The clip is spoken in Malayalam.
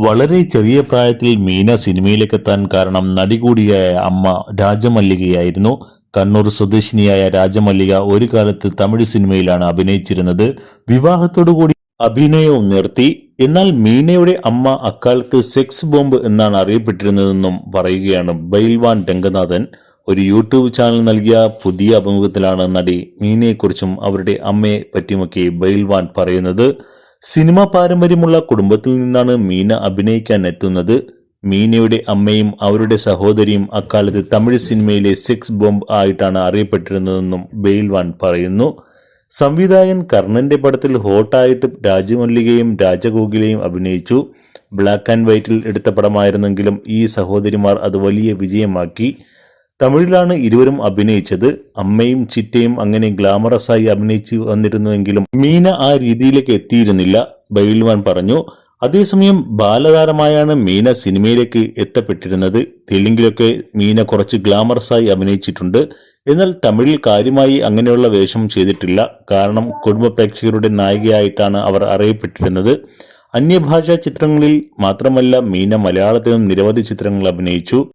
വളരെ ചെറിയ പ്രായത്തിൽ മീന സിനിമയിലേക്ക് എത്താൻ കാരണം നടി കൂടിയായ അമ്മ രാജമല്ലികയായിരുന്നു. കണ്ണൂർ സ്വദേശിനിയായ രാജമല്ലിക ഒരു കാലത്ത് തമിഴ് സിനിമയിലാണ് അഭിനയിച്ചിരുന്നത്. വിവാഹത്തോടുകൂടി അഭിനയവും നിർത്തി. എന്നാൽ മീനയുടെ അമ്മ അക്കാലത്ത് സെക്സ് ബോംബ് എന്നാണ് അറിയപ്പെട്ടിരുന്നതെന്നും പറയുകയാണ് ബൈൽവാൻ രംഗനാഥൻ. ഒരു യൂട്യൂബ് ചാനൽ നൽകിയ പുതിയ അഭിമുഖത്തിലാണ് നടി മീനയെക്കുറിച്ചും അവരുടെ അമ്മയെ പറ്റിയുമൊക്കെ ബൈൽവാൻ പറയുന്നത്. സിനിമ പാരമ്പര്യമുള്ള കുടുംബത്തിൽ നിന്നാണ് മീന അഭിനയിക്കാൻ എത്തുന്നത്. മീനയുടെ അമ്മയും അവരുടെ സഹോദരിയും അക്കാലത്ത് തമിഴ് സിനിമയിലെ സെക്സ് ബോംബ് ആയിട്ടാണ് അറിയപ്പെട്ടിരുന്നതെന്നും ബെയിൽവാൻ പറയുന്നു. സംവിധായകൻ കർണന്റെ പടത്തിൽ ഹോട്ടായിട്ട് രാജമല്ലികയും രാജഗോകിലയും അഭിനയിച്ചു. ബ്ലാക്ക് ആൻഡ് വൈറ്റിൽ എടുത്ത പടമായിരുന്നെങ്കിലും ഈ സഹോദരിമാർ അത് വലിയ വിജയമാക്കി. തമിഴിലാണ് ഇരുവരും അഭിനയിച്ചത്. അമ്മയും ചിറ്റയും അങ്ങനെ ഗ്ലാമറസായി അഭിനയിച്ചു വന്നിരുന്നുവെങ്കിലും മീന ആ രീതിയിലേക്ക് എത്തിയിരുന്നില്ല ബൈൽവാൻ പറഞ്ഞു. അതേസമയം ബാലതാരമായാണ് മീന സിനിമയിലേക്ക് എത്തപ്പെട്ടിരുന്നത്. തെലുങ്കിലൊക്കെ മീന കുറച്ച് ഗ്ലാമറസായി അഭിനയിച്ചിട്ടുണ്ട്. എന്നാൽ തമിഴിൽ കാര്യമായി അങ്ങനെയുള്ള വേഷം ചെയ്തിട്ടില്ല. കാരണം കുടുംബ പ്രേക്ഷകരുടെ നായികയായിട്ടാണ് അവർ അറിയപ്പെട്ടിരുന്നത്. അന്യഭാഷാ ചിത്രങ്ങളിൽ മാത്രമല്ല മീന മലയാളത്തിലും നിരവധി ചിത്രങ്ങൾ അഭിനയിച്ചു.